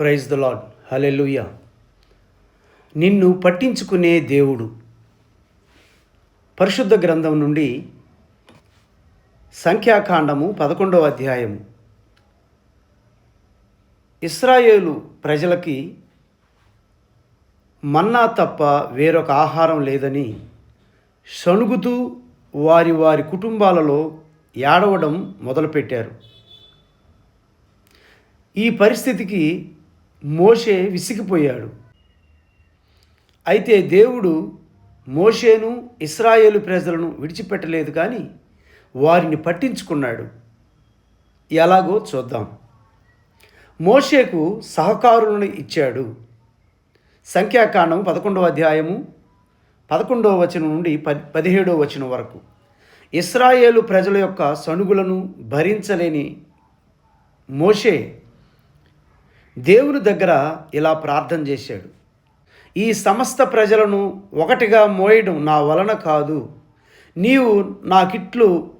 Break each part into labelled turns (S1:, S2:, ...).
S1: Praise the lord hallelujah నిన్ను పట్టించుకునే దేవుడు. పరిశుద్ధ గ్రంథం నుండి సంఖ్యాకాండము పదకొండవ అధ్యాయము. ఇస్రాయేలు ప్రజలకి మన్నా తప్ప వేరొక ఆహారం లేదని సణుగుతూ వారి వారి కుటుంబాలలో ఏడవడం మొదలుపెట్టారు. ఈ పరిస్థితికి మోషే విసిగిపోయాడు. అయితే దేవుడు మోషేను ఇస్రాయేలు ప్రజలను విడిచిపెట్టలేదు కానీ వారిని పట్టించుకున్నాడు. ఎలాగో చూద్దాం. మోషేకు సహకారులను ఇచ్చాడు. సంఖ్యాకాండం పదకొండవ అధ్యాయము పదకొండవ వచనం నుండి పది పదిహేడవ వచనం వరకు. ఇస్రాయేలు ప్రజల యొక్క సణుగులను భరించలేని మోషే దేవుని దగ్గర ఇలా ప్రార్థన చేశాడు. ఈ సమస్త ప్రజలను ఒకటిగా మోయడం నా వలన కాదు. నీవు నాకిట్లు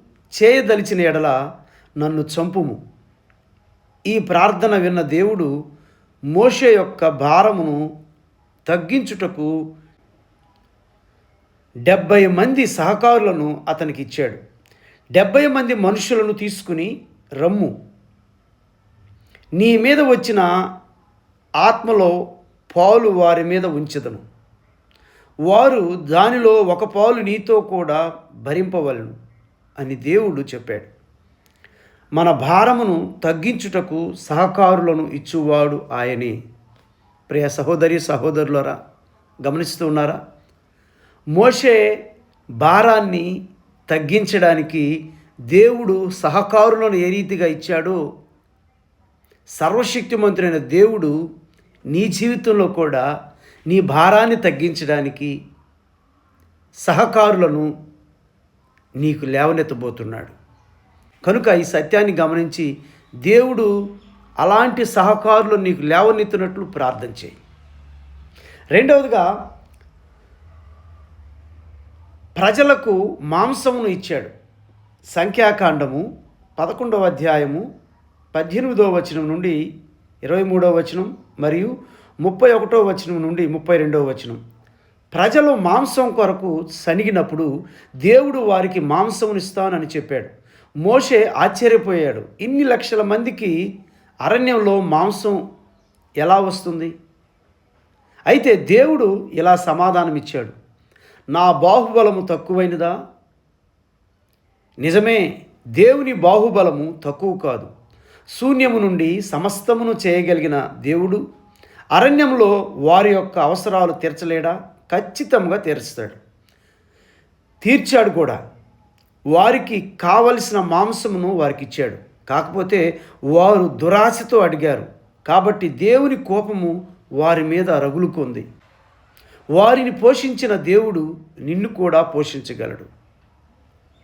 S1: చేయదలిచిన ఎడల నన్ను చంపుము. ఈ ప్రార్థన విన్న దేవుడు మోషే యొక్క భారమును తగ్గించుటకు డెబ్భై మంది సహకారులను అతనికి ఇచ్చాడు. డెబ్భై మంది మనుషులను తీసుకుని రమ్ము. నీ మీద వచ్చిన ఆత్మలో పాలు వారి మీద ఉంచదను. వారు దానిలో ఒక పాలు నీతో కూడా భరింపవలను అని దేవుడు చెప్పాడు. మన భారమును తగ్గించుటకు సహకారులను ఇచ్చువాడు ఆయనే. ప్రియ సహోదరి సహోదరులరా గమనిస్తూ ఉన్నారా? మోషే భారాన్ని తగ్గించడానికి దేవుడు సహకారులను ఏ రీతిగా ఇచ్చాడో సర్వశక్తిమంతుడైన దేవుడు నీ జీవితంలో కూడా నీ భారాన్ని తగ్గించడానికి సహకారులను నీకు లేవనెత్తబోతున్నాడు. కనుక ఈ సత్యాన్ని గమనించి దేవుడు అలాంటి సహకారులు నీకు లేవనెత్తినట్లు ప్రార్థన చేయి. రెండవదిగా ప్రజలకు మాంసమును ఇచ్చాడు. సంఖ్యాకాండము పదకొండవ అధ్యాయము పద్దెనిమిదవ వచనం నుండి ఇరవై మూడవ వచనం మరియు ముప్పై ఒకటో వచనం నుండి ముప్పై రెండవ వచనం. ప్రజలు మాంసం కొరకు సనిగినప్పుడు దేవుడు వారికి మాంసమునిస్తానని చెప్పాడు. మోషే ఆశ్చర్యపోయాడు. ఇన్ని లక్షల మందికి అరణ్యంలో మాంసం ఎలా వస్తుంది? అయితే దేవుడు ఇలా సమాధానం ఇచ్చాడు నా బాహుబలము తక్కువైనదా? నిజమే దేవుని బాహుబలము తక్కువ కాదు. శూన్యము నుండి సమస్తమును చేయగలిగిన దేవుడు. అరణ్యంలో వారి యొక్క అవసరాలు తీర్చలేడా? ఖచ్చితంగా తీర్చుతాడు. తీర్చాడు కూడా. వారికి కావలసిన మాంసమును వారికి ఇచ్చాడు. కాకపోతే వారు దురాశతో అడిగారు. కాబట్టి దేవుని కోపము వారి మీద రగులుకుంది. వారిని పోషించిన దేవుడు నిన్ను కూడా పోషించగలడు.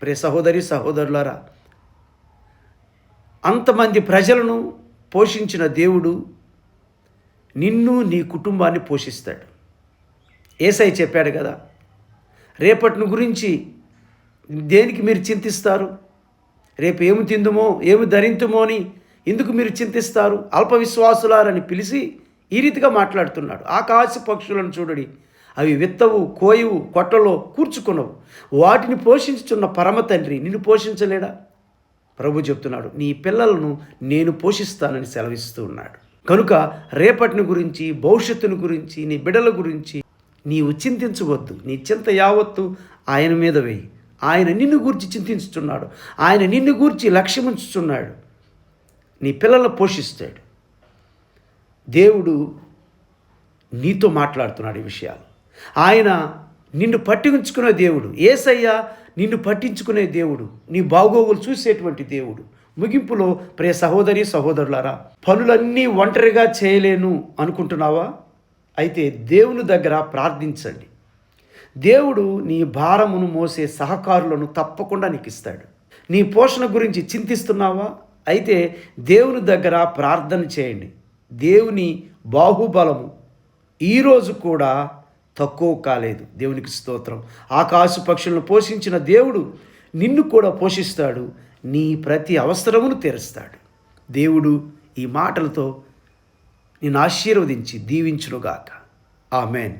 S1: ప్రే సహోదరి సహోదరులారా అంతమంది ప్రజలను పోషించిన దేవుడు నిన్ను నీ కుటుంబాన్ని పోషిస్తాడు. ఏసై చెప్పాడు కదా రేపటిని గురించి దేనికి మీరు చింతిస్తారు? రేపు ఏమి తిందుమో ఏమి ధరింతుమో అని ఎందుకు మీరు చింతిస్తారు? అల్పవిశ్వాసులారని పిలిచి ఈ రీతిగా మాట్లాడుతున్నాడు. ఆకాశ పక్షులను చూడడి అవి విత్తవు కోయవు కొట్టలో కూర్చుకునవు. వాటిని పోషించుచున్న పరమ తండ్రి నిన్ను పోషించలేడా? ప్రభు చెప్తున్నాడు నీ పిల్లలను నేను పోషిస్తానని సెలవిస్తూ ఉన్నాడు. కనుక రేపటిని గురించి భవిష్యత్తుని గురించి నీ బిడ్డల గురించి నీవు చింతించవద్దు. నీ చింత యావత్తు ఆయన మీద వేయి. ఆయన నిన్ను గూర్చి చింతించుతున్నాడు. ఆయన నిన్ను గూర్చి లక్ష్యముంచుతున్నాడు నీ పిల్లలను పోషిస్తాడు. దేవుడు నీతో మాట్లాడుతున్నాడు ఈ విషయాలు. ఆయన నిన్ను పట్టించుకునే దేవుడు. ఏసయ్య నిన్ను పట్టించుకునే దేవుడు నీ బాగోగులు చూసేటువంటి దేవుడు. ముగింపులో ప్రియ సహోదరి సహోదరులారా పనులన్నీ ఒంటరిగా చేయలేను అనుకుంటున్నావా? అయితే దేవుని దగ్గర ప్రార్థించండి. దేవుడు నీ భారమును మోసే సహకారులను తప్పకుండా నీకు ఇస్తాడు నీ పోషణ గురించి చింతిస్తున్నావా? అయితే దేవుని దగ్గర ప్రార్థన చేయండి. దేవుని బాహుబలము ఈరోజు కూడా తక్కువ కాలేదు. దేవునికి స్తోత్రం. ఆకాశ పక్షులను పోషించిన దేవుడు నిన్ను కూడా పోషిస్తాడు. నీ ప్రతి అవసరమును తీరుస్తాడు. దేవుడు ఈ మాటలతో నేను ఆశీర్వదించి దీవించునుగాక. ఆమెన్.